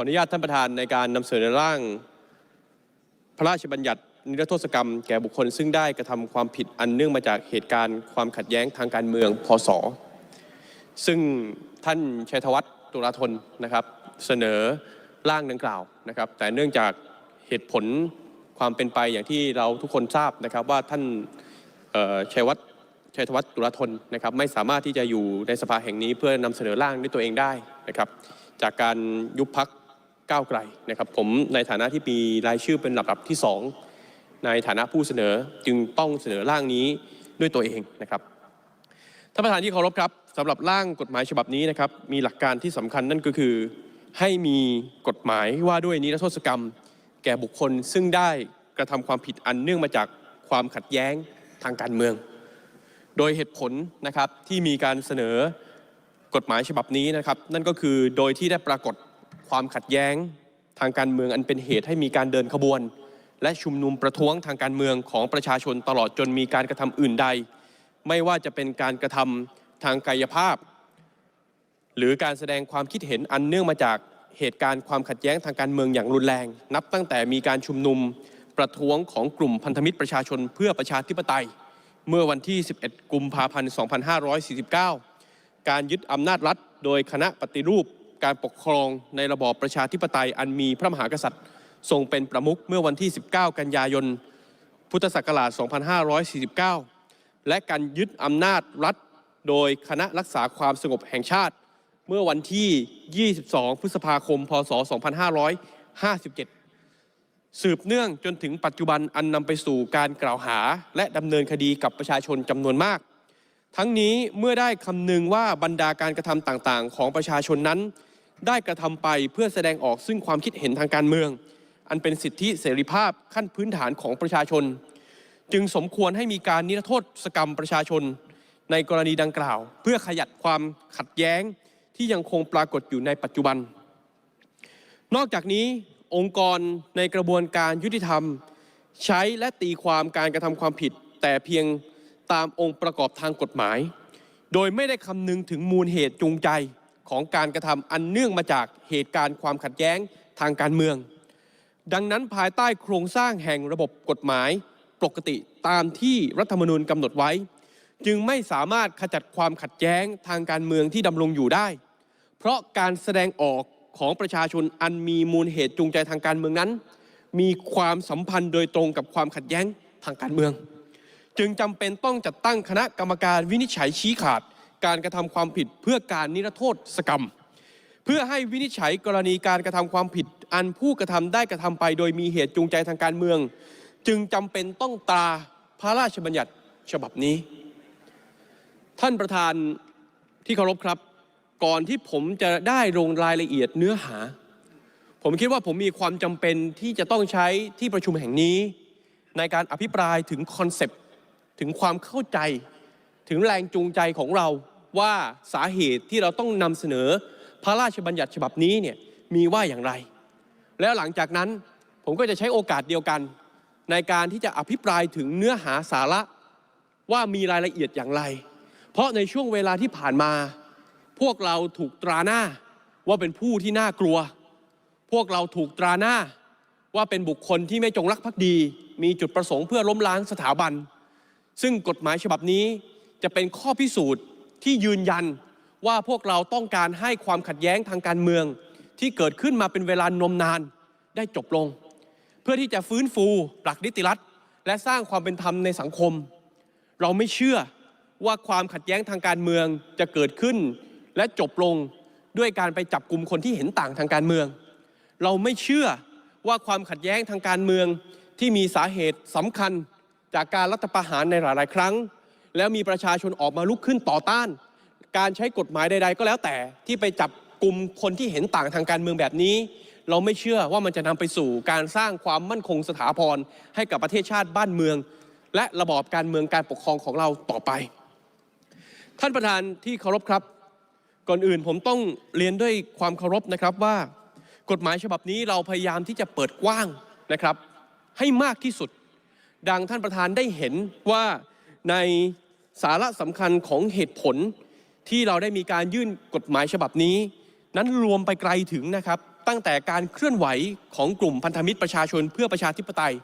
ออนุญาตท่านประธานในการนำเสนอร่าง พระราชบัญญัตินิรโทษกรรมแก่บุคคล ซึ่งได้กระทำความผิดอันเนื่องมาจากเหตุการณ์ความขัดแย้งทางการเมืองพศ ซึ่งท่านชัยธวัฒน์ตุลาธนนะครับ เสนอร่างดังกล่าวนะครับ แต่เนื่องจากเหตุผลความเป็นไปอย่างที่เราทุกคนทราบนะครับว่าท่านชัยวัฒน์ชัยธวัฒน์ตุลาธนนะครับ ไม่สามารถที่จะอยู่ในสภาแห่งนี้เพื่อนำเสนอร่างด้วยตัวเองได้นะครับ จากการยุบพัก ก้าวไกลนะครับผมในฐานะที่มีรายชื่อเป็นลำดับที่สองในฐานะผู้เสนอจึงต้องเสนอร่างนี้ด้วยตัวเองนะครับท่านประธานที่เคารพครับสำหรับร่างกฎหมายฉบับนี้นะครับมีหลักการที่สำคัญนั่นก็คือ ให้มีกฎหมายว่าด้วยนิรโทษกรรม แก่บุคคลซึ่งได้กระทำความผิดอันเนื่องมาจากความขัดแย้งทางการเมือง โดยเหตุผลนะครับที่มีการเสนอกฎหมายฉบับนี้นะครับ นั่นก็คือโดยที่ได้ปรากฏ ความขัดแย้งทางการเมืองอันเป็นเหตุให้มีการเดินขบวน และชุมนุมประท้วงทางการเมืองของประชาชนตลอดจนมีการกระทำอื่นใด ไม่ว่าจะเป็นการกระทำทางกายภาพ หรือการแสดงความคิดเห็นอันเนื่องมาจากเหตุการณ์ความขัดแย้งทางการเมืองอย่างรุนแรง นับตั้งแต่มีการชุมนุมประท้วงของกลุ่มพันธมิตรประชาชนเพื่อประชาธิปไตย เมื่อวันที่ 11 กุมภาพันธ์ 2549 การยึดอำนาจรัฐ โดยคณะปฏิรูป การปกครองในระบอบประชาธิปไตยอันมีพระมหากษัตริย์ทรงเป็นประมุขเมื่อวันที่ 19 กันยายน พุทธศักราช 2549 และการยึดอำนาจรัฐโดยคณะรักษาความสงบแห่งชาติ เมื่อวันที่ 22 พฤษภาคม พศ 2557 สืบเนื่องจนถึงปัจจุบันอันนำไปสู่การกล่าวหา และดำเนินคดีกับประชาชนจำนวนมาก ทั้งนี้เมื่อได้คำนึงว่าบรรดาการกระทำต่างๆ ของประชาชนนั้น ได้กระทำไปเพื่อแสดงออกซึ่งความคิดเห็นทางการเมือง อันเป็นสิทธิเสรีภาพขั้นพื้นฐานของประชาชน จึงสมควรให้มีการนิรโทษสกรรมประชาชน ในกรณีดังกล่าว เพื่อขยัดความขัดแย้งที่ยังคงปรากฏอยู่ในปัจจุบัน นอกจากนี้องค์กรในกระบวนการยุติธรรม ใช้และตีความการกระทำความผิด แต่เพียงตามองค์ประกอบทางกฎหมาย โดยไม่ได้คำนึงถึงมูลเหตุจูงใจ ของการกระทำอันเนื่องมาจากเหตุการณ์ความขัดแย้งทางการเมือง ดังนั้นภายใต้โครงสร้างแห่งระบบกฎหมายปกติตามที่รัฐธรรมนูญกำหนดไว้ จึงไม่สามารถขจัดความขัดแย้งทางการเมืองที่ดำรงอยู่ได้ เพราะการแสดงออกของประชาชนอันมีมูลเหตุจูงใจทางการเมืองนั้น มีความสัมพันธ์โดยตรงกับความขัดแย้งทางการเมือง จึงจำเป็นต้องจัดตั้งคณะกรรมการวินิจฉัยชี้ขาด การกระทำความผิดเพื่อการนิรโทษกรรม เพื่อให้วินิจฉัยกรณีการกระทำความผิด อันผู้กระทำได้กระทำไป โดยมีเหตุจูงใจทางการเมือง จึงจำเป็นต้องตราพระราชบัญญัติฉบับนี้ ท่านประธานที่เคารพครับ ก่อนที่ผมจะได้ลงรายละเอียดเนื้อหา ผมคิดว่าผมมีความจำเป็นที่จะต้องใช้ที่ประชุมแห่งนี้ ในการอภิปรายถึงคอนเซปต์ถึงความเข้าใจถึงแรงจูงใจของเรา ว่าสาเหตุที่เราต้องนำเสนอพระราชบัญญัติฉบับนี้เนี่ยมีว่าอย่างไร แล้วหลังจากนั้นผมก็จะใช้โอกาสเดียวกัน ในการที่จะอภิปรายถึงเนื้อหาสาระว่ามีรายละเอียดอย่างไร เพราะในช่วงเวลาที่ผ่านมา พวกเราถูกตราหน้าว่าเป็นผู้ที่น่ากลัว พวกเราถูกตราหน้าว่าเป็นบุคคลที่ไม่จงรักภักดี มีจุดประสงค์เพื่อล้มล้างสถาบัน ซึ่งกฎหมายฉบับนี้จะเป็นข้อพิสูจน์ ที่ยืนยันว่าพวกเราต้องการให้ความขัดแย้งทางการเมือง ที่เกิดขึ้นมาเป็นเวลานมนานได้จบลง เพื่อที่จะฟื้นฟูปลักนิติรัฐ และสร้างความเป็นธรรมในสังคม เราไม่เชื่อว่าความขัดแย้งทางการเมืองจะเกิดขึ้น และจบลงด้วยการไปจับกลุ่มคนที่เห็นต่างทางการเมือง เราไม่เชื่อว่าความขัดแย้งทางการเมืองที่มีสาเหตุสำคัญจากการรัฐประหารในหลาย ๆ ครั้ง แล้วมีประชาชนออกมาลุกขึ้นต่อต้าน การใช้กฎหมายใด ๆ ก็แล้วแต่ที่ไปจับกลุ่มคนที่เห็นต่างทางการเมืองแบบนี้ เราไม่เชื่อว่ามันจะนำไปสู่การสร้างความมั่นคงสถาพรให้กับประเทศชาติบ้านเมือง และระบอบการเมืองการปกครองของเราต่อไป ท่านประธานที่เคารพครับ ก่อนอื่นผมต้องเรียนด้วยความเคารพนะครับว่า กฎหมายฉบับนี้เราพยายามที่จะเปิดกว้างนะครับ ให้มากที่สุด ดังท่านประธานได้เห็นว่าใน สาระสำคัญของเหตุผลที่เราได้มีการยื่นกฎหมายฉบับนี้ นั้นรวมไปไกลถึงนะครับ ตั้งแต่การเคลื่อนไหวของกลุ่มพันธมิตรประชาชนเพื่อประชาธิปไตย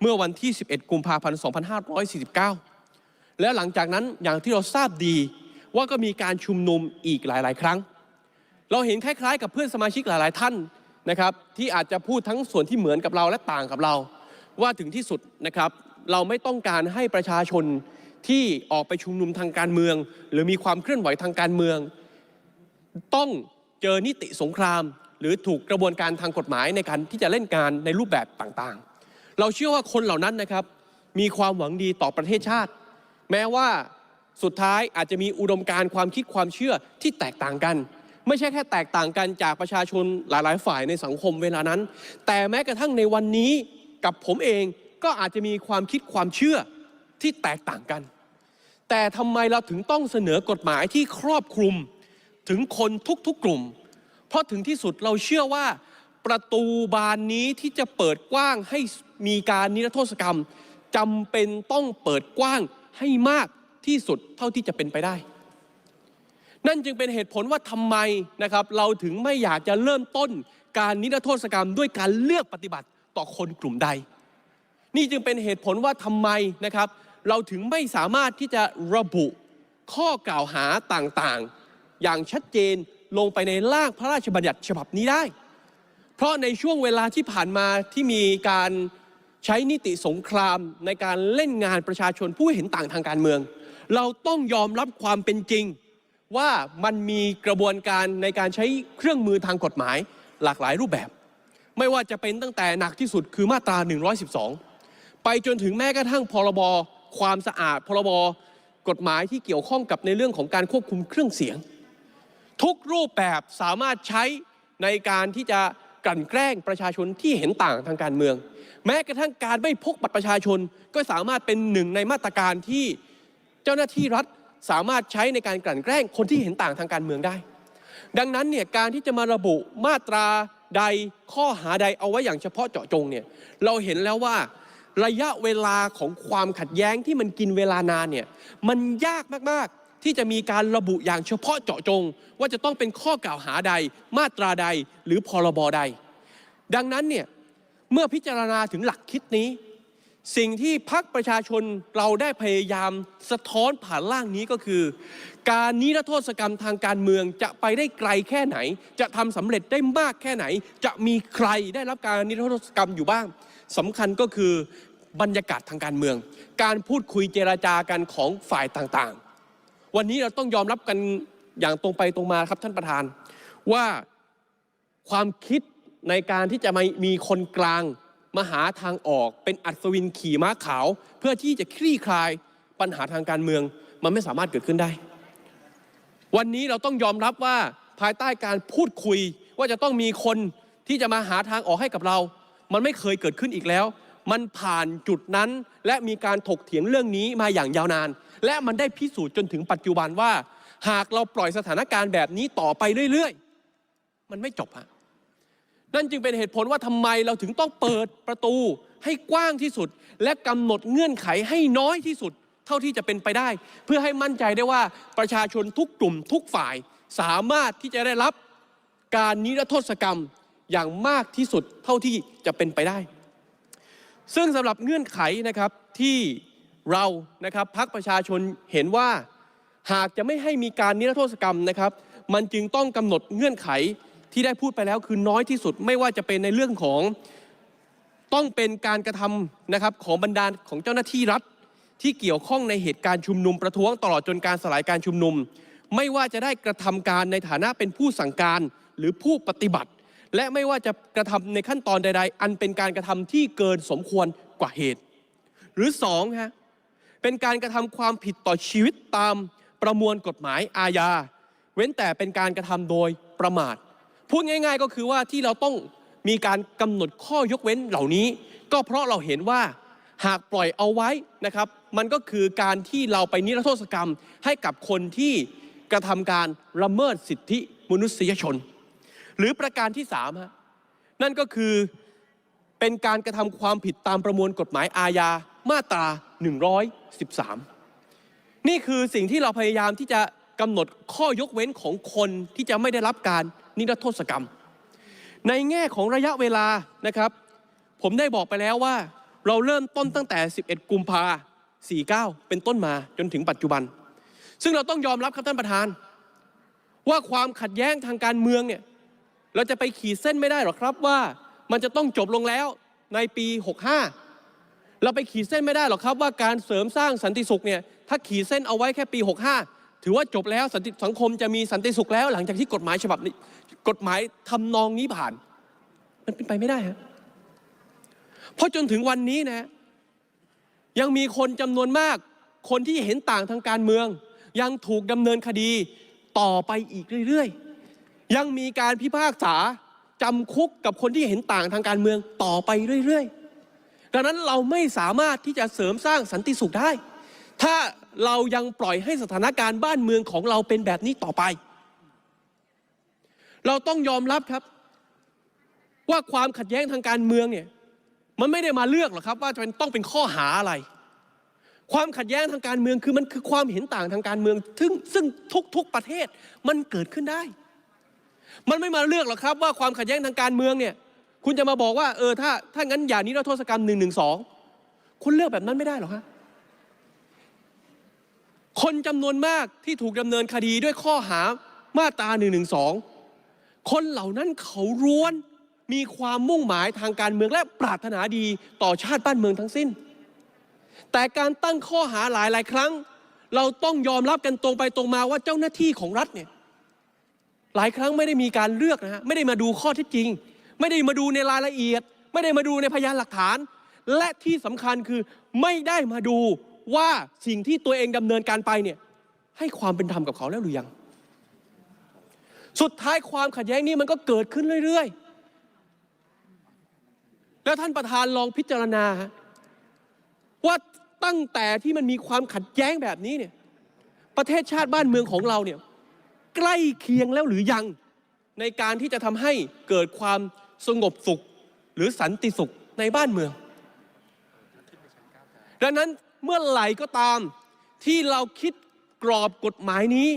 เมื่อวันที่ 11 กุมภาพันธ์ 2549 และหลังจากนั้นอย่างที่เราทราบดีว่าก็มีการชุมนุมอีกหลาย ๆ ครั้ง เราเห็นคล้าย ๆ กับเพื่อนสมาชิกหลาย ๆ ท่านนะครับ ที่อาจจะพูดทั้งส่วนที่เหมือนกับเราและต่างกับเรา ว่าถึงที่สุดนะครับ เราไม่ต้องการให้ประชาชน ที่ออกไปชุมนุมทางการเมือง หรือมีความเคลื่อนไหวทางการเมือง ต้องเจอนิติสงคราม หรือถูกกระบวนการทางกฎหมายในการที่จะเล่นการในรูปแบบต่างๆ เราเชื่อว่าคนเหล่านั้นนะครับ มีความหวังดีต่อประเทศชาติ แม้ว่าสุดท้ายอาจจะมีอุดมการความคิดความเชื่อที่แตกต่างกัน ไม่ใช่แค่แตกต่างกันจากประชาชนหลายๆ ฝ่ายในสังคมเวลานั้น แต่แม้กระทั่งในวันนี้กับผมเองก็อาจจะมีความคิดความเชื่อที่แตกต่างกัน แต่ทำไมเราถึงต้องเสนอกฎหมายที่ครอบคลุมถึงคนทุกๆกลุ่ม เพราะถึงที่สุดเราเชื่อว่าประตูบานนี้ที่จะเปิดกว้างให้มีการนิรโทษกรรมจำเป็นต้องเปิดกว้างให้มากที่สุดเท่าที่จะเป็นไปได้ นั่นจึงเป็นเหตุผลว่าทำไมนะครับเราถึงไม่อยากจะเริ่มต้นการนิรโทษกรรมด้วยการเลือกปฏิบัติต่อคนกลุ่มใด นี่จึงเป็นเหตุผลว่าทำไมนะครับ เราถึงไม่สามารถที่จะระบุข้อกล่าวหาต่างๆ อย่างชัดเจนลงไปในร่างพระราชบัญญัติฉบับนี้ได้ เพราะในช่วงเวลาที่ผ่านมาที่มีการใช้นิติสงครามในการเล่นงานประชาชนผู้เห็นต่างทางการเมือง เราต้องยอมรับความเป็นจริง ว่ามันมีกระบวนการในการใช้เครื่องมือทางกฎหมายหลากหลายรูปแบบ ไม่ว่าจะเป็นตั้งแต่หนักที่สุดคือมาตรา 112 ไปจนถึงแม้กระทั่งพรบ ความสะอาดพรบกฎหมายที่เกี่ยวข้องกับในเรื่องของการควบคุมเครื่องเสียง ทุกรูปแบบสามารถใช้ในการที่จะกลั่นแกล้งประชาชนที่เห็นต่างทางการเมือง แม้กระทั่งการไม่พกบัตรประชาชนก็สามารถเป็นหนึ่งในมาตรการที่เจ้าหน้าที่รัฐสามารถใช้ในการกลั่นแกล้งคนที่เห็นต่างทางการเมืองได้ ดังนั้นเนี่ยการที่จะมาระบุมาตราใดข้อหาใดเอาไว้อย่างเฉพาะเจาะจงเนี่ยเราเห็นแล้วว่า ระยะเวลาของความขัดแย้งที่มันกินเวลานานเนี่ยมันยากมากๆที่จะมีการระบุอย่างเฉพาะเจาะจง ว่าจะต้องเป็นข้อกล่าวหาใด มาตราใดหรือพรบใด ดังนั้นเนี่ยเมื่อพิจารณาถึงหลักคิดนี้ สิ่งที่พักประชาชนเราได้พยายามสะท้อนผ่านร่างนี้ก็คือ การนิรโทษกรรมทางการเมืองจะไปได้ไกลแค่ไหน จะทำสำเร็จได้มากแค่ไหน จะมีใครได้รับการนิรโทษกรรมอยู่บ้างสำคัญก็คือ บรรยากาศทางการเมือง การพูดคุยเจราจากันของฝ่ายต่างๆ วันนี้เราต้องยอมรับกันอย่างตรงไปตรงมาครับท่านประธาน ว่าความคิดในการที่จะมามีคนกลางมาหาทางออกเป็นอัศวินขี่ม้าขาว เพื่อที่จะคลี่คลายปัญหาทางการเมือง มันไม่สามารถเกิดขึ้นได้ วันนี้เราต้องยอมรับว่าภายใต้การพูดคุยว่าจะต้องมีคนที่จะมาหาทางออกให้กับเรา มันไม่เคยเกิดขึ้นอีกแล้ว มันผ่านจุดนั้น และมีการถกเถียงเรื่องนี้มาอย่างยาวนาน และมันได้พิสูจน์จนถึงปัจจุบันว่า หากเราปล่อยสถานการณ์แบบนี้ต่อไปเรื่อยๆ มันไม่จบฮะนั่นจึงเป็นเหตุผลว่าทำไมเราถึงต้องเปิดประตูให้กว้างที่สุด และกำหนดเงื่อนไขให้น้อยที่สุด เท่าที่จะเป็นไปได้ เพื่อให้มั่นใจได้ว่าประชาชนทุกกลุ่มทุกฝ่ายสามารถที่จะได้รับการนิรโทษกรรมอย่างมากที่สุดเท่าที่จะเป็นไปได้ ซึ่งสำหรับเงื่อนไขนะครับที่เรานะครับพักประชาชนเห็นว่าหากจะไม่ให้มีการนิรโทษกรรมนะครับ มันจึงต้องกำหนดเงื่อนไขที่ได้พูดไปแล้วคือน้อยที่สุด ไม่ว่าจะเป็นในเรื่องของต้องเป็นการกระทำนะครับของบรรดาของเจ้าหน้าที่รัฐที่เกี่ยวข้องในเหตุการณ์ชุมนุมประท้วงตลอดจนการสลายการชุมนุม ไม่ว่าจะได้กระทำการในฐานะเป็นผู้สั่งการหรือผู้ปฏิบัติ และไม่ว่าจะกระทำในขั้นตอนใด ๆ อันเป็นการกระทำที่เกินสมควรกว่าเหตุ หรือสองฮะเป็นการกระทำความผิดต่อชีวิตตามประมวลกฎหมายอาญา เว้นแต่เป็นการกระทำโดยประมาท พูดง่าย ๆ ก็คือว่าที่เราต้องมีการกำหนดข้อยกเว้นเหล่านี้ ก็เพราะเราเห็นว่าหากปล่อยเอาไว้นะครับ มันก็คือการที่เราไปนิรโทษกรรมให้กับคนที่กระทำการละเมิดสิทธิมนุษยชน หรือประการที่สามฮะนั่นก็คือเป็นการกระทำความผิดตามประมวลกฎหมายอาญามาตรา 113 นี่คือสิ่งที่เราพยายามที่จะกำหนดข้อยกเว้นของคนที่จะไม่ได้รับการนิรโทษกรรม ในแง่ของระยะเวลานะครับ ผมได้บอกไปแล้วว่า เราเริ่มต้นตั้งแต่ 11 กุมภา49 เป็นต้นมาจนถึงปัจจุบัน ซึ่งเราต้องยอมรับครับท่านประธาน ว่าความขัดแย้งทางการเมืองเนี่ย เราจะไปขีดเส้นไม่ได้หรอกครับว่ามันจะต้องจบลงแล้วในปี 65 เราไปขีดเส้นไม่ได้หรอกครับว่าการเสริมสร้างสันติสุขเนี่ยถ้าขีดเส้นเอาไว้แค่ปี 65 ถือว่าจบแล้วสันติสังคมจะมีสันติสุขแล้ว หลังจากที่กฎหมายฉบับนี้กฎหมายทำนองนี้ผ่าน มันเป็นไปไม่ได้ฮะเพราะจนถึงวันนี้นะ ยังมีคนจำนวนมาก คนที่เห็นต่างทางการเมือง ยังถูกดำเนินคดีต่อไปอีกเรื่อยๆ ยังมีการพิพากษาจำคุกกับคนที่เห็นต่างทางการเมืองต่อไปเรื่อยๆ ดังนั้นเราไม่สามารถที่จะเสริมสร้างสันติสุขได้ ถ้าเรายังปล่อยให้สถานการณ์บ้านเมืองของเราเป็นแบบนี้ต่อไป เราต้องยอมรับครับ ว่าความขัดแย้งทางการเมืองเนี่ยมันไม่ได้มาเลือกหรอกครับว่าจะเป็นต้องเป็นข้อหาอะไร ความขัดแย้งทางการเมืองคือมันคือความเห็นต่างทางการเมืองซึ่งซึ่งทุกๆประเทศมันเกิดขึ้นได้ มันไม่มาเลือกหรอกครับว่าความขัดแย้งทางการเมืองเนี่ย คุณจะมาบอกว่าเออถ้าถ้างั้นอย่านี้เราโทษกรรมหนึ่งหนึ่งสองคุณเลือกแบบนั้นไม่ได้หรอกฮะคนจำนวนมากที่ถูกดำเนินคดีด้วยข้อหามาตราหนึ่งหนึ่งสองคนเหล่านั้นเขาร้วนมีความมุ่งหมายทางการเมืองและปรารถนาดีต่อชาติบ้านเมืองทั้งสิ้น แต่การตั้งข้อหาหลายหลายครั้ง เราต้องยอมรับกันตรงไปตรงมาว่าเจ้าหน้าที่ของรัฐเนี่ย หลายครั้งไม่ได้มีการเลือกนะฮะไม่ได้มาดูข้อเท็จจริง ไม่ได้มาดูในรายละเอียด ไม่ได้มาดูในพยานหลักฐาน และที่สำคัญคือไม่ได้มาดูว่าสิ่งที่ตัวเองดำเนินการไปเนี่ยให้ความเป็นธรรมกับเขาแล้วหรือยัง สุดท้ายความขัดแย้งนี้มันก็เกิดขึ้นเรื่อย ๆ แล้วท่านประธานลองพิจารณา ว่าตั้งแต่ที่มันมีความขัดแย้งแบบนี้เนี่ยประเทศชาติบ้านเมืองของเราเนี่ย ใกล้เคียงแล้วหรือยัง ในการที่จะทำให้เกิดความสงบสุขหรือสันติสุขในบ้านเมือง ดังนั้นเมื่อไหร่ก็ตามที่เราคิดกรอบกฎหมายนี้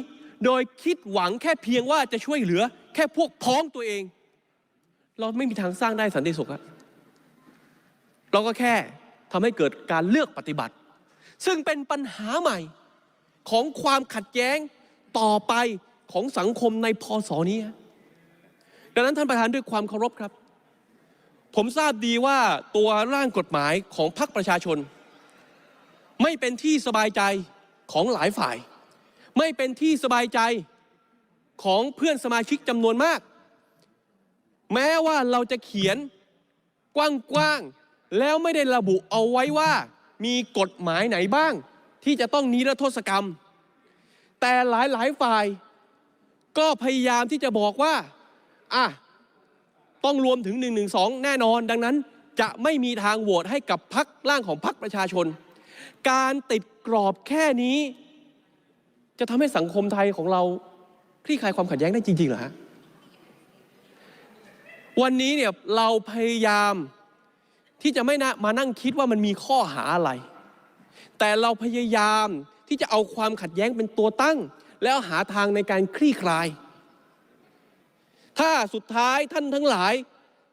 โดยคิดหวังแค่เพียงว่าจะช่วยเหลือแค่พวกพ้องตัวเอง เราไม่มีทางสร้างได้สันติสุขอะเราก็แค่ทำให้เกิดการเลือกปฏิบัติ ซึ่งเป็นปัญหาใหม่ของความขัดแย้งต่อไป ของสังคมในพศนี้ดังนั้นท่านประธานด้วยความเคารพครับ ผมทราบดีว่าตัวร่างกฎหมายของพรรคประชาชน ไม่เป็นที่สบายใจของหลายฝ่าย ไม่เป็นที่สบายใจของเพื่อนสมาชิกจำนวนมาก แม้ว่าเราจะเขียนกว้างๆแล้วไม่ได้ระบุเอาไว้ว่ามีกฎหมายไหนบ้างที่จะต้องนิรโทษกรรม แต่หลายๆฝ่าย ก็พยายามที่จะบอกว่าอะต้องรวมถึง 112 แน่นอน ดังนั้นจะไม่มีทางโหวตให้กับพักร่างของพักประชาชน การติดกรอบแค่นี้ จะทำให้สังคมไทยของเราคลี่คลายความขัดแย้งได้จริงๆเหรอฮะวันนี้เนี่ยเราพยายามที่จะไม่นะมานั่งคิดว่ามันมีข้อหาอะไร แต่เราพยายามที่จะเอาความขัดแย้งเป็นตัวตั้ง แล้วหาทางในการคลี่คลาย ถ้าสุดท้ายท่านทั้งหลาย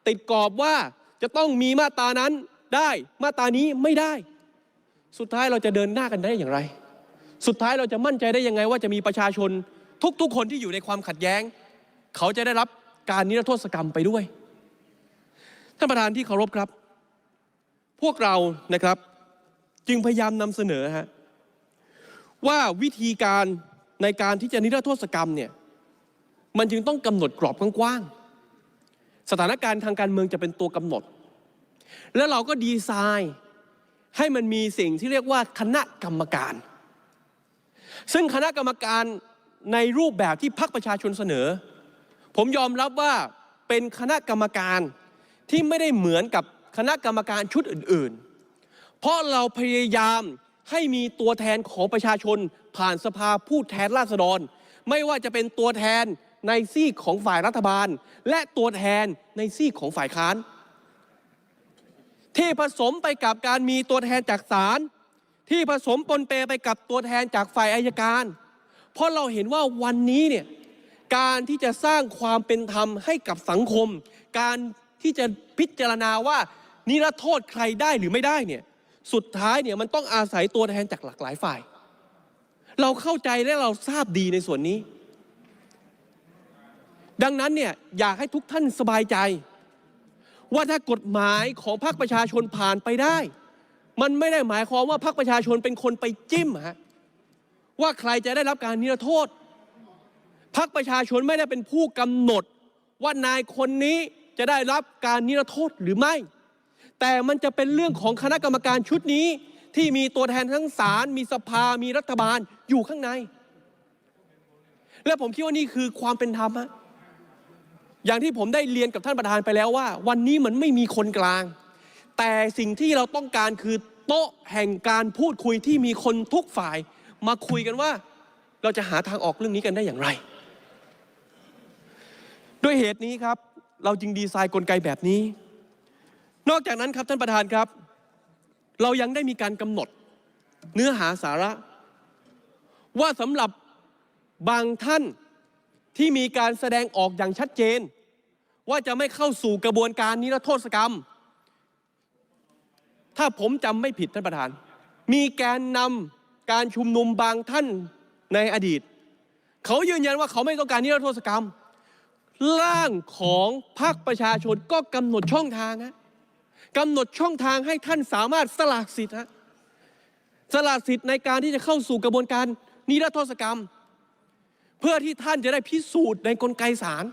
ติดกรอบว่าจะต้องมีมาตานั้นได้มาตานี้ไม่ได้ สุดท้ายเราจะเดินหน้ากันได้อย่างไร สุดท้ายเราจะมั่นใจได้ยังไง ว่าจะมีประชาชนทุกๆ คนที่อยู่ในความขัดแย้ง เขาจะได้รับการนิรโทษกรรมไปด้วยท่านประธานที่เคารพครับ พวกเรานะครับจึงพยายามนำเสนอฮะว่าวิธีการ ในการที่จะนิรโทษกรรมเนี่ยมันจึงต้องกำหนดกรอบกว้างๆสถานการณ์ทางการเมืองจะเป็นตัวกำหนด แล้วเราก็ดีไซน์ให้มันมีสิ่งที่เรียกว่าคณะกรรมการ ซึ่งคณะกรรมการในรูปแบบที่พรรคประชาชนเสนอ ผมยอมรับว่าเป็นคณะกรรมการที่ไม่ได้เหมือนกับคณะกรรมการชุดอื่น ๆ เพราะเราพยายาม ให้มีตัวแทนของประชาชนผ่านสภาผู้แทนราษฎร ไม่ว่าจะเป็นตัวแทนในซีกของฝ่ายรัฐบาล และตัวแทนในซีกของฝ่ายค้าน ที่ผสมไปกับการมีตัวแทนจากศาลที่ผสมปนเปไปกับตัวแทนจากฝ่ายอายการ เพราะเราเห็นว่าวันนี้เนี่ยการที่จะสร้างความเป็นธรรมให้กับสังคม การที่จะพิจารณาว่านิรโทษใครได้หรือไม่ได้เนี่ย สุดท้ายเนี่ยมันต้องอาศัยตัวแทนจากหลากหลายฝ่าย เราเข้าใจและเราทราบดีในส่วนนี้ ดังนั้นเนี่ยอยากให้ทุกท่านสบายใจ ว่าถ้ากฎหมายของพรรคประชาชนผ่านไปได้ มันไม่ได้หมายความว่าพรรคประชาชนเป็นคนไปจิ้มฮะว่าใครจะได้รับการนิรโทษพรรคประชาชนไม่ได้เป็นผู้กำหนดว่านายคนนี้จะได้รับการนิรโทษหรือไม่ แต่มันจะเป็นเรื่องของคณะกรรมการชุดนี้ที่มีตัวแทนทั้งศาลมีสภามีรัฐบาลอยู่ข้างใน และผมคิดว่านี่คือความเป็นธรรมฮะอย่างที่ผมได้เรียนกับท่านประธานไปแล้วว่า วันนี้มันไม่มีคนกลาง แต่สิ่งที่เราต้องการคือโต๊ะแห่งการพูดคุยที่มีคนทุกฝ่าย มาคุยกันว่า เราจะหาทางออกเรื่องนี้กันได้อย่างไร ด้วยเหตุนี้ครับ เราจึงดีไซน์กลไกแบบนี้ นอกจากนั้นครับท่านประธานครับ เรายังได้มีการกำหนดเนื้อหาสาระ ว่าสำหรับบางท่านที่มีการแสดงออกอย่างชัดเจน ว่าจะไม่เข้าสู่กระบวนการนิรโทษกรรม ถ้าผมจำไม่ผิดท่านประธาน มีแกนนำการชุมนุมบางท่านในอดีต เขายืนยันว่าเขาไม่ต้องการนิรโทษกรรม ร่างของพรรคประชาชนก็กำหนดช่องทางฮะ กำหนดช่องทางให้ท่านสามารถสละสิทธิ์ฮะสละสิทธิ์ในการที่จะเข้าสู่กระบวนการนิรโทษกรรม เพื่อที่ท่านจะได้พิสูจน์ในกลไกศาล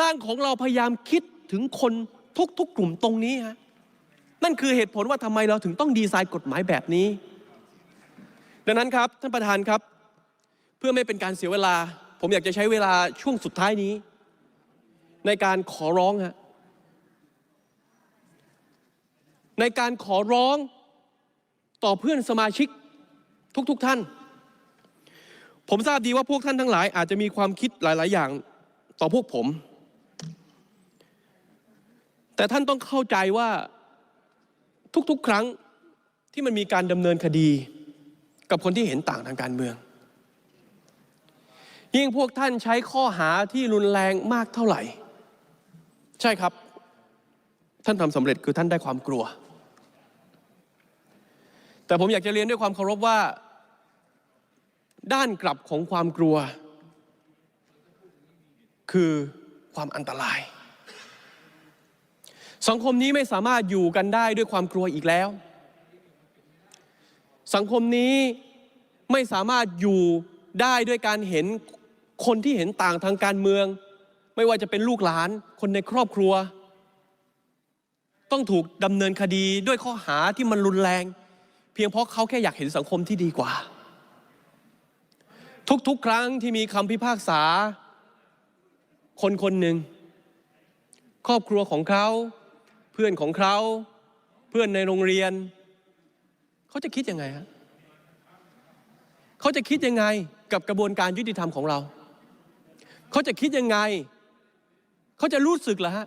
ร่างของเราพยายามคิดถึงคนทุกๆกลุ่มตรงนี้ฮะนั่นคือเหตุผลว่าทำไมเราถึงต้องดีไซน์กฎหมายแบบนี้ ดังนั้นครับท่านประธานครับ เพื่อไม่เป็นการเสียเวลา ผมอยากจะใช้เวลาช่วงสุดท้ายนี้ ในการขอร้องฮะ ในการขอร้องต่อเพื่อนสมาชิกทุกๆทท่าน ผมทราบดีว่าพวกท่านทั้งหลาย อาจจะมีความคิดหลาย ๆ อย่างต่อพวกผม แต่ท่านต้องเข้าใจว่าทุก ๆ ครั้งที่มันมีการดำเนินคดี กับคนที่เห็นต่างทางการเมือง ยิ่งพวกท่านใช้ข้อหาที่รุนแรงมากเท่าไหร่ ใช่ครับ ท่านทำสำเร็จคือท่านได้ความกลัว แต่ผมอยากจะเรียนด้วยความเคารพว่า ด้านกลับของความกลัว คือความอันตราย สังคมนี้ไม่สามารถอยู่กันได้ด้วยความกลัวอีกแล้ว สังคมนี้ไม่สามารถอยู่ได้ด้วยการเห็นคนที่เห็นต่างทางการเมือง ไม่ว่าจะเป็นลูกหลานคนในครอบครัว ต้องถูกดำเนินคดีด้วยข้อหาที่มันรุนแรง เพียงเพราะเขาแค่อยากเห็นสังคมที่ดีกว่า ทุกๆ ครั้งที่มีคำพิพากษา คนคนหนึ่ง ครอบครัวของเขา เพื่อนของเขา เพื่อนในโรงเรียน เขาจะคิดยังไงฮะเขาจะคิดยังไงกับกระบวนการยุติธรรมของเรา เขาจะคิดยังไง เขาจะรู้สึกเหรอฮะ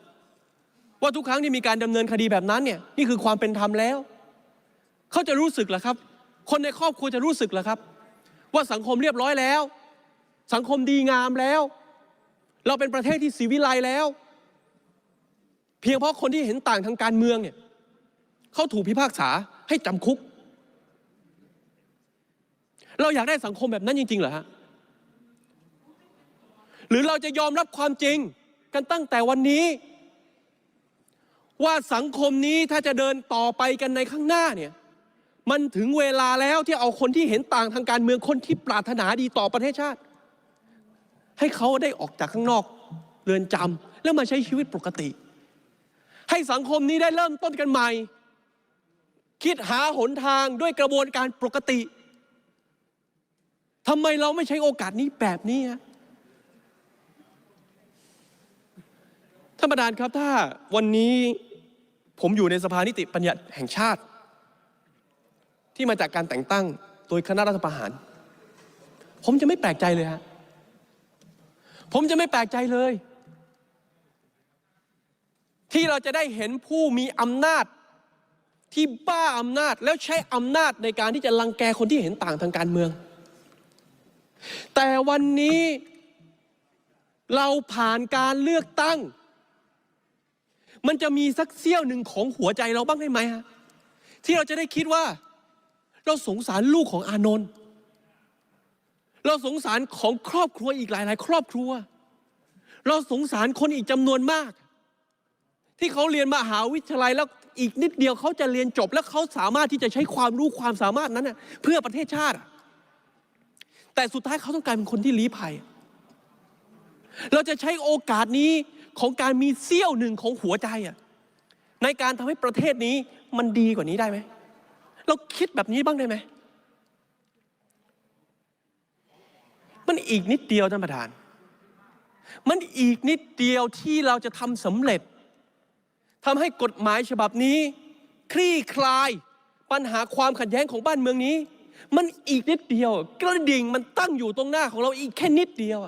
ว่าทุกครั้งที่มีการดำเนินคดีแบบนั้นเนี่ยนี่คือความเป็นธรรมแล้ว เขาจะรู้สึกเหรอครับ คนในครอบครัวจะรู้สึกเหรอครับ ว่าสังคมเรียบร้อยแล้ว สังคมดีงามแล้ว เราเป็นประเทศที่สีวิไลแล้ว เพียงเพราะคนที่เห็นต่างทางการเมืองเนี่ยเขาถูกพิพากษาให้จำคุก เราอยากได้สังคมแบบนั้นจริงๆเหรอฮะหรือเราจะยอมรับความจริงกันตั้งแต่วันนี้ ว่าสังคมนี้ถ้าจะเดินต่อไปกันในข้างหน้าเนี่ย มันถึงเวลาแล้วที่เอาคนที่เห็นต่างทางการเมืองคนที่ปรารถนาดีต่อประเทศชาติ ให้เขาได้ออกจากข้างนอกเรือนจำแล้วมาใช้ชีวิตปกติ ให้สังคมนี้ได้เริ่มต้นกันใหม่ คิดหาหนทางด้วยกระบวนการปกติทำไมเราไม่ใช้โอกาสนี้แบบนี้ฮะท่านประธานครับถ้าวันนี้ผมอยู่ในสภานิติบัญญัติแห่งชาติ ที่มาจากการแต่งตั้งโดยคณะรัฐประหาร ผมจะไม่แปลกใจเลยฮะผมจะไม่แปลกใจเลย ที่เราจะได้เห็นผู้มีอำนาจที่บ้าอำนาจแล้วใช้อำนาจในการที่จะลังแกคนที่เห็นต่างทางการเมือง แต่วันนี้เราผ่านการเลือกตั้ง มันจะมีสักเสี้ยวหนึ่งของหัวใจเราบ้างได้ไหมฮะที่เราจะได้คิดว่า เราสงสารลูกของอานนท์เราสงสารของครอบครัวอีกหลาย ๆ ครอบครัว เราสงสารคนอีกจำนวนมาก ที่เขาเรียนมหาวิทยาลัยแล้วอีกนิดเดียวเขาจะเรียนจบ แล้วเขาสามารถที่จะใช้ความรู้ความสามารถนั้นเพื่อประเทศชาติ แต่สุดท้ายเขาต้องกลายเป็นคนที่ลี้ภัย เราจะใช้โอกาสนี้ของการมีเสี้ยวหนึ่งของหัวใจในการทำให้ประเทศนี้มันดีกว่านี้ได้ไหม เราคิดแบบนี้บ้างได้ไหม มันอีกนิดเดียวท่านประธาน มันอีกนิดเดียวที่เราจะทำสำเร็จทำให้กฎหมายฉบับนี้ คลี่คลายปัญหาความขัดแย้งของบ้านเมืองนี้ มันอีกนิดเดียว กระดิ่งมันตั้งอยู่ตรงหน้าของเราอีกแค่นิดเดียว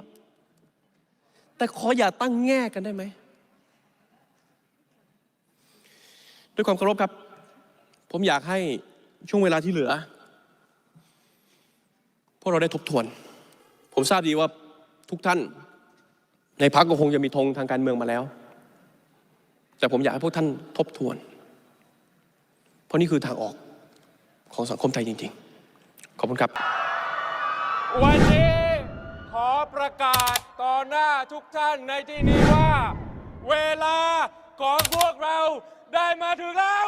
แต่ขออย่าตั้งแง่กันได้ไหมด้วยความเคารพครับ ผมอยากให้ ช่วงเวลาที่เหลือ พวกเราได้ทบทวน ผมทราบดีว่าทุกท่านในพักก็คงจะมีธงทางการเมืองมาแล้ว แต่ผมอยากให้พวกท่านทบทวน เพราะนี่คือทางออกของสังคมไทยจริง ๆ ขอบคุณครับ วันนี้ขอประกาศต่อหน้าทุกท่านในที่นี้ว่า เวลาของพวกเราได้มาถึงแล้ว